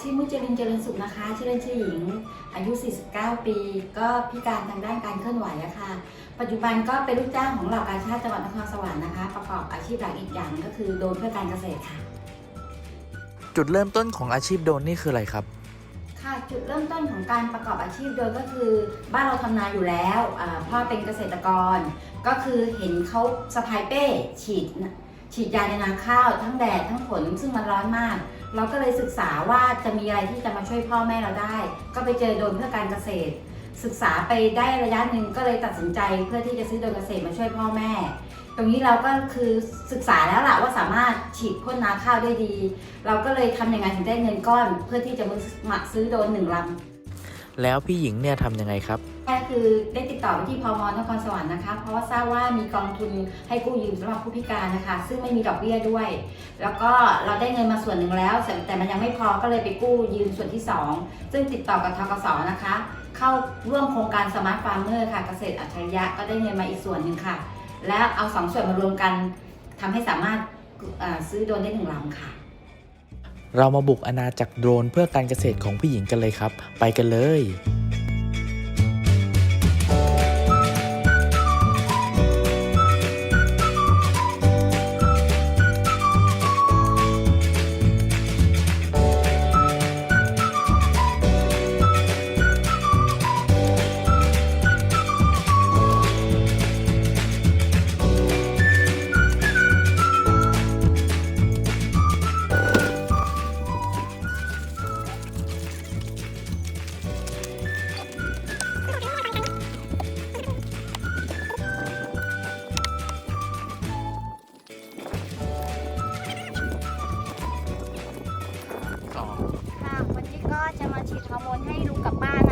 ชื่อมุจรินเจริญสุขนะคะ ชื่อเล่นชื่อหญิง อายุ 49 ปี ก็พิการทางด้านการเคลื่อนไหวอะค่ะ ปัจจุบันก็เป็นลูกจ้างของเหล่ากาชาติจังหวัดนครสวรรค์นะคะ ประกอบอาชีพหลักอีกอย่างก็คือโดรนเพื่อการเกษตรค่ะ จุดเริ่มต้นของอาชีพโดรนนี่คืออะไรครับ ค่ะ จุดเริ่มต้นของการประกอบอาชีพโดยก็คือ บ้านเราทำนาอยู่แล้วอ่าพ่อเป็นเกษตรกร ก็คือเห็นเขาสะพายเป้ฉีดฉีดยาในนาข้าวทั้งแดดทั้งฝนซึ่งมันร้อนมาก เราก็เลยศึกษาว่าจะมีอะไรที่จะมาช่วยพ่อแม่เราได้ ก็ไปเจอโดนเพื่อการเกษตร ศึกษาไปได้ระยะหนึ่งก็เลยตัดสินใจเพื่อที่จะซื้อโดนเกษตรมาช่วยพ่อแม่ ตรงนี้เราก็คือศึกษาแล้วล่ะว่าสามารถฉีดพ่นนาข้าวได้ดี เราก็เลยทำอย่างไรถึงได้เงินก้อน เพื่อที่จะมาซื้อโดนหนึ่งลำ แล้วพี่หญิงเนี่ยทำยังไงครับแค่คือได้ติดต่อไปที่พมนครสวรรค์นะคะ เพราะว่าทราบว่ามีกองทุนให้กู้ยืมสำหรับผู้พิการนะคะ ซึ่งไม่มีดอกเบี้ยด้วย แล้วก็เราได้เงินมาส่วนหนึ่งแล้ว แต่มันยังไม่พอก็เลยไปกู้ยืมส่วนที่ 2 ซึ่งติดต่อกับทกสนะคะ เข้าร่วมโครงการสมาร์ทฟาร์มเมอร์ค่ะเกษตรอัจฉริยะก็ได้เงินมาอีกส่วนหนึ่งค่ะ และเอาสองส่วนมารวมกันทำให้สามารถเอ่อซื้อโดนได้หนึ่งลำค่ะ เรามาบุกอาณาจักรโดรนเพื่อการเกษตรของผู้หญิงกันเลยครับ ไปกันเลย ฮอร์โมนให้ลุงกับป้า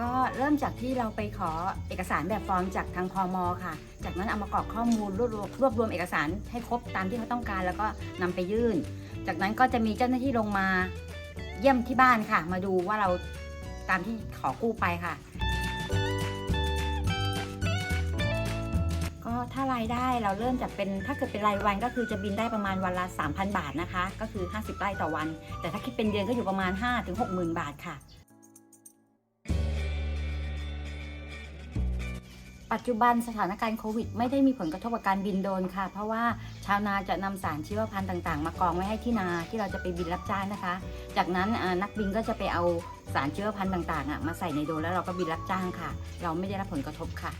ก็เริ่มจากที่เราไปขอเอกสารแบบฟอร์มจากทางพมค่ะ จากนั้นเอามากรอกข้อมูลรวบรวมรวบรวมเอกสารให้ครบตามที่เขาต้องการ แล้วก็นำไปยื่น จากนั้นก็จะมีเจ้าหน้าที่ลงมาเยี่ยมที่บ้านค่ะ มาดูว่าเราตามที่ขอกู้ไปค่ะ ก็ถ้ารายได้เราเริ่มจากเป็นถ้าเกิดเป็นรายวันก็คือจะบินได้ประมาณวันละ 3,000 บาทนะคะ ก็คือ 50ไร่ต่อวัน แต่ถ้าคิดเป็นเดือนก็อยู่ประมาณ 5-60,000 บาทค่ะ ปัจจุบันสถานการณ์โควิด ไม่ได้มีผลกระทบกับการบินโดรนค่ะ เพราะว่าชาวนาจะนำสารชีวพันธุ์ต่างๆ มากองไว้ให้ที่นาที่เราจะไปบินรับจ้างนะคะ จากนั้นนักบินก็จะไปเอาสารชีวพันธุ์ต่างๆมาใส่ในโดรนแล้วเราก็บินรับจ้างค่ะ เราไม่ได้รับผลกระทบค่ะ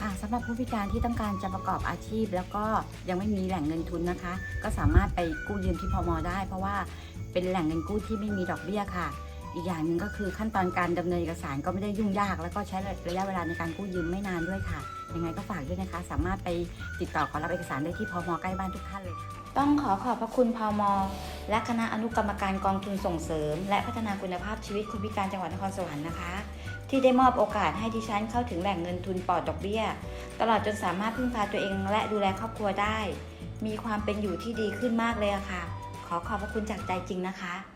ค่ะสำหรับผู้พิการที่ต้องการจะประกอบอาชีพ แล้วก็ยังไม่มีแหล่งเงินทุนนะคะ ก็สามารถไปกู้ยืมที่พมได้ เพราะว่าเป็นแหล่งเงินกู้ที่ไม่มีดอกเบี้ยค่ะ อีกอย่างหนึ่งก็คือขั้นตอนการดำเนินเอกสารก็ไม่ได้ยุ่งยาก แล้วก็ใช้ระยะเวลาในการกู้ยืมไม่นานด้วยค่ะ ยังไงก็ฝากด้วยนะคะ สามารถไปติดต่อขอรับเอกสารได้ที่พมใกล้บ้านทุกท่านเลยค่ะต้องขอขอบพระคุณพมและคณะอนุกรรมการกองทุนส่งเสริม และพัฒนาคุณภาพชีวิตคนพิการจังหวัดนครสวรรค์นะคะ ที่ได้มอบโอกาสให้ดิฉันเข้าถึงแหล่งเงินทุนปลอดดอกเบี้ย ตลอดจนสามารถพึ่งพาตัวเองและดูแลครอบครัวได้ มีความเป็นอยู่ที่ดีขึ้นมากเลยะค่ะ ขอขอบพระคุณจากใจจริงนะคะ